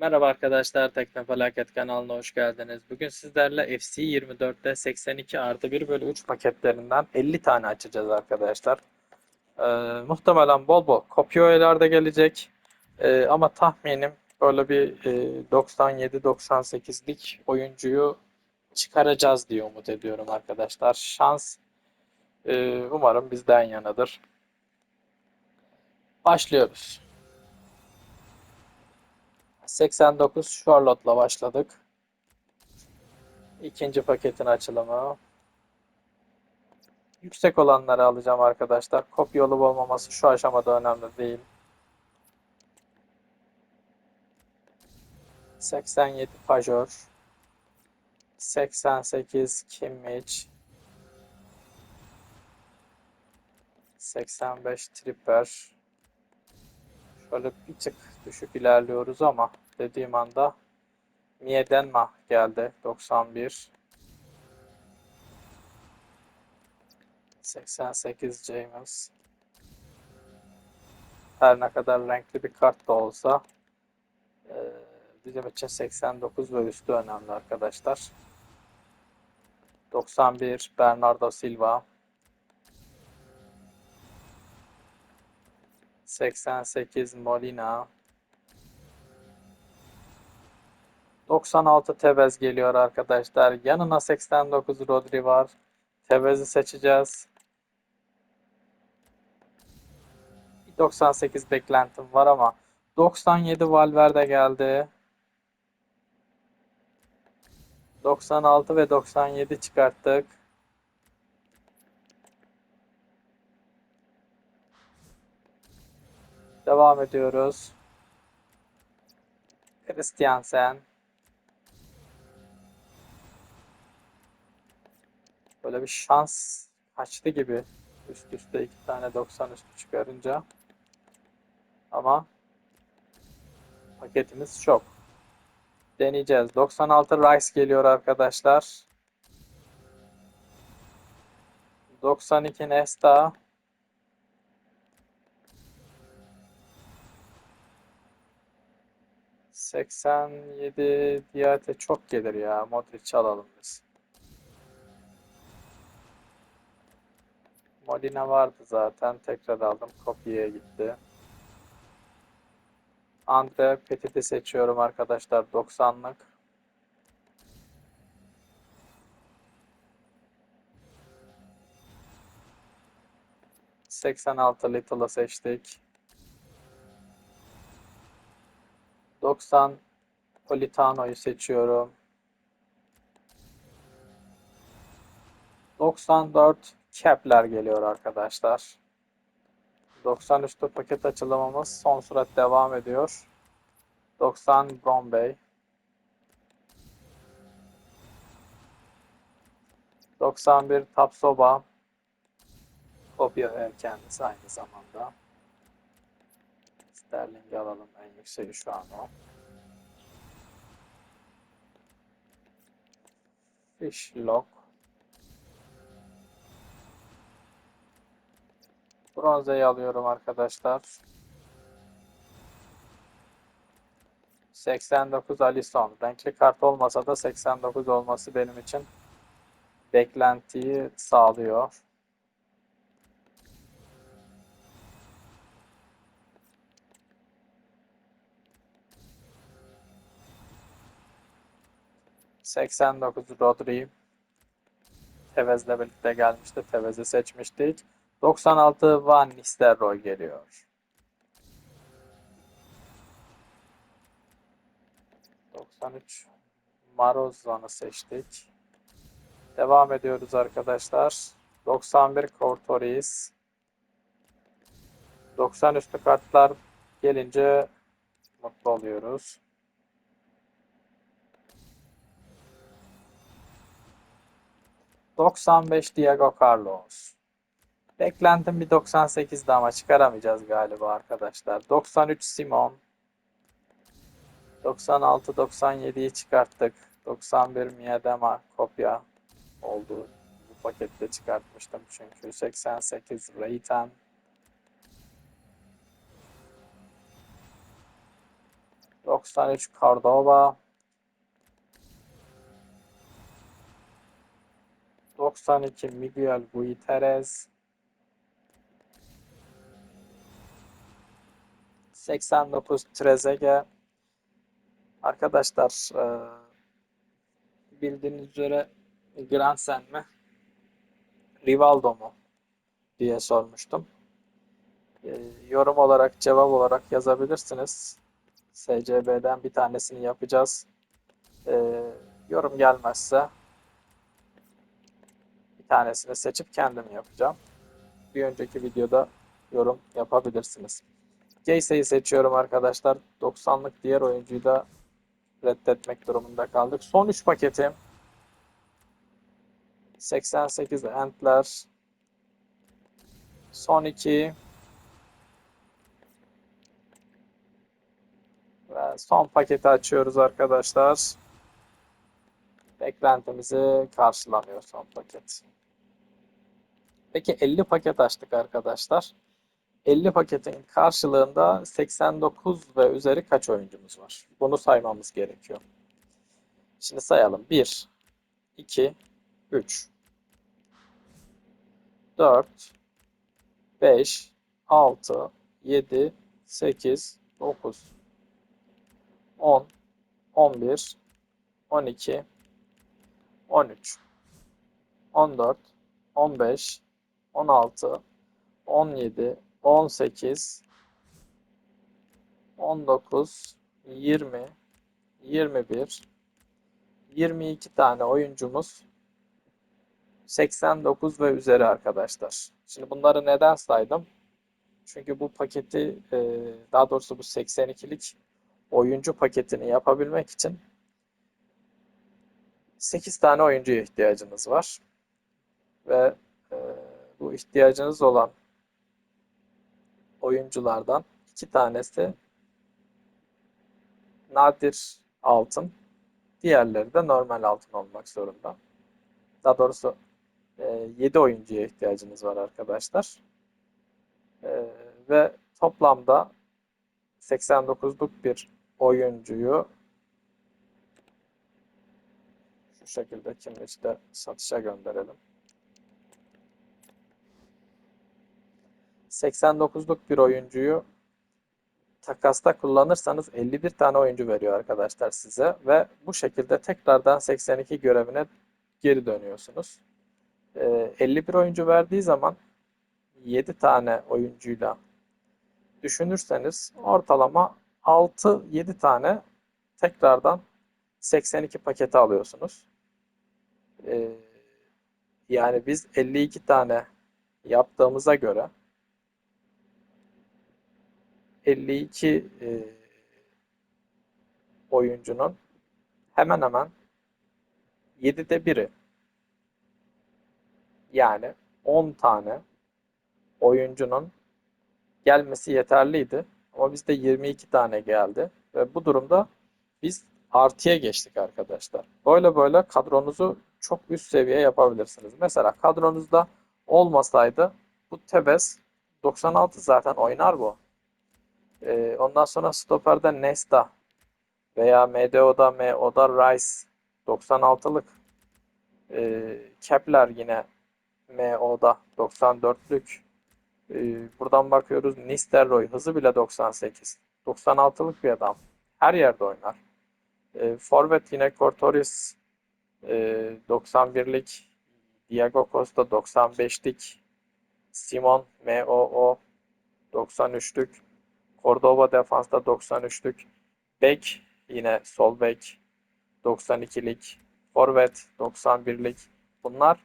Merhaba arkadaşlar, Teknofelaket kanalına hoş geldiniz. Bugün sizlerle FC24'te 82 artı 1 bölü 3 paketlerinden 50 tane açacağız arkadaşlar. Ee, muhtemelen bol bol kopya öğeler de gelecek. Ee, ama tahminim böyle bir e, 97-98'lik oyuncuyu çıkaracağız diye umut ediyorum arkadaşlar. Şans e, umarım bizden yanadır. Başlıyoruz. 89 Charlotte'la başladık. İkinci paketin açılımı. Yüksek olanları alacağım arkadaşlar. Kopya olup olmaması şu aşamada önemli değil. 87 Pajor. 88 Kimmich. 85 Tripper. Şöyle bir tık düşük ilerliyoruz ama dediğim anda Miedenma geldi. 91 88 James. Her ne kadar renkli bir kart da olsa e, bizim için 89 ve üstü önemli arkadaşlar. 91 Bernardo Silva 88 Molina 96 Tevez geliyor arkadaşlar. Yanına 89 Rodri var. Tevez'i seçeceğiz. 98 beklentim var ama 97 Valverde geldi. 96 ve 97 çıkarttık. Devam ediyoruz. Christiansen. Böyle bir şans açtı gibi. Üst üste iki tane 90 üstü çıkarınca. Ama paketimiz çok. Deneyeceğiz. 96 Rice geliyor arkadaşlar. 92 Nesta. Seksen yedi Diate çok gelir ya. Modric alalım biz. Molina vardı zaten. Tekrar aldım. Kopyaya gitti. Andre Petit'i seçiyorum arkadaşlar. 90'lık. Seksen altı Little'ı seçtik. 90 Politano'yu seçiyorum. 94 Kepler geliyor arkadaşlar. 90 üstü paket açılımımız son sürat devam ediyor. 90 Brombey. 91 Tapsoba. Kopya ver kendisi aynı zamanda. Sterling alalım en yükseği şu an o. Fishlock. Bronzeyi alıyorum arkadaşlar. 89 Alisson. Renkli kart olmasa da 89 olması benim için beklentiyi sağlıyor. Seksen dokuz Rodri. Tevez'le birlikte gelmişti. Tevez'i seçmiştik. 96 Van Nistelrooy geliyor. 93 Marozan'ı seçtik. Devam ediyoruz arkadaşlar. 91 Kortoris. 90 üstü kartlar gelince mutlu oluyoruz. ...95 Diego Carlos. Beklentim bir 98'di ama çıkaramayacağız galiba arkadaşlar. 93 Simon. 96 97'yi çıkarttık. 91 Miedema kopya oldu. Bu pakette çıkartmıştım çünkü. 88 Reiten. 93 Cordova. 92 Miguel Gutierrez. 89 Trezeguet. Arkadaşlar e, bildiğiniz üzere Gransen mi? Rivaldo mu? diye sormuştum. E, yorum olarak cevap olarak yazabilirsiniz. SCB'den bir tanesini yapacağız. E, yorum gelmezse tanesini seçip kendim yapacağım. Bir önceki videoda yorum yapabilirsiniz. Casey'i seçiyorum arkadaşlar. 90'lık diğer oyuncuyu da reddetmek durumunda kaldık. Son 3 paketim. 88 Entler. Son 2. Ve son paketi açıyoruz arkadaşlar. Beklentimizi karşılamıyor son paket. Peki 50 paket açtık arkadaşlar. 50 paketin karşılığında 89 ve üzeri kaç oyuncumuz var? Bunu saymamız gerekiyor. Şimdi sayalım. 1, 2, 3, 4, 5, 6, 7, 8, 9, 10, 11, 12, 13, 14, 15, 16, 17, 18, 19, 20, 21, 22 tane oyuncumuz 89 ve üzeri arkadaşlar. Şimdi bunları neden saydım? Çünkü bu paketi daha doğrusu bu 82'lik oyuncu paketini yapabilmek için 8 tane oyuncuya ihtiyacınız var. Ve e, bu ihtiyacınız olan oyunculardan iki tanesi nadir altın. Diğerleri de normal altın olmak zorunda. Daha doğrusu 7 oyuncuya ihtiyacınız var arkadaşlar. E, ve toplamda 89'luk bir oyuncuyu şu şekilde kimlikte satışa gönderelim. 89'luk bir oyuncuyu takasta kullanırsanız 51 tane oyuncu veriyor arkadaşlar size ve bu şekilde tekrardan 82 görevine geri dönüyorsunuz. 51 oyuncu verdiği zaman 7 tane oyuncuyla düşünürseniz ortalama 6-7 tane tekrardan 82 paketi alıyorsunuz. Yani biz 52 tane yaptığımıza göre 52 e, oyuncunun hemen hemen 7'de biri yani 10 tane oyuncunun gelmesi yeterliydi. Ama bizde 22 tane geldi. Ve bu durumda biz artıya geçtik arkadaşlar. Böyle böyle kadronuzu çok üst seviye yapabilirsiniz. Mesela kadronuzda olmasaydı bu Tevez 96 zaten oynar bu. Ee, ondan sonra stoperde Nesta veya MDO'da MO'da Rice 96'lık ee, Kepler yine MO'da 94'lük ee, buradan bakıyoruz Nisterroy hızı bile 98 96'lık bir adam. Her yerde oynar. Ee, Forvet yine Cortoris e, 91'lik Diego Costa 95'lik Simon MOO 93'lük Cordova defansta 93'lük. Bek yine sol bek 92'lik. Forvet 91'lik. Bunlar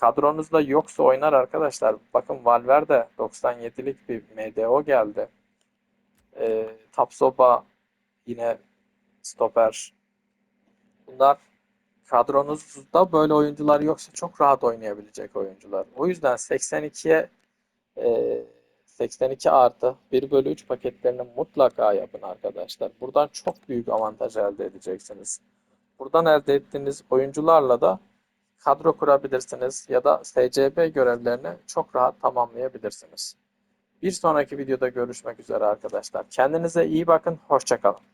kadronuzda yoksa oynar arkadaşlar. Bakın Valverde 97'lik bir MDO geldi. E, Tapsoba yine stoper. Bunlar kadronuzda böyle oyuncular yoksa çok rahat oynayabilecek oyuncular. O yüzden 82'ye e, 82 artı 1 bölü 3 paketlerini mutlaka yapın arkadaşlar. Buradan çok büyük avantaj elde edeceksiniz. Buradan elde ettiğiniz oyuncularla da kadro kurabilirsiniz ya da SCB görevlerini çok rahat tamamlayabilirsiniz. Bir sonraki videoda görüşmek üzere arkadaşlar. Kendinize iyi bakın. Hoşçakalın.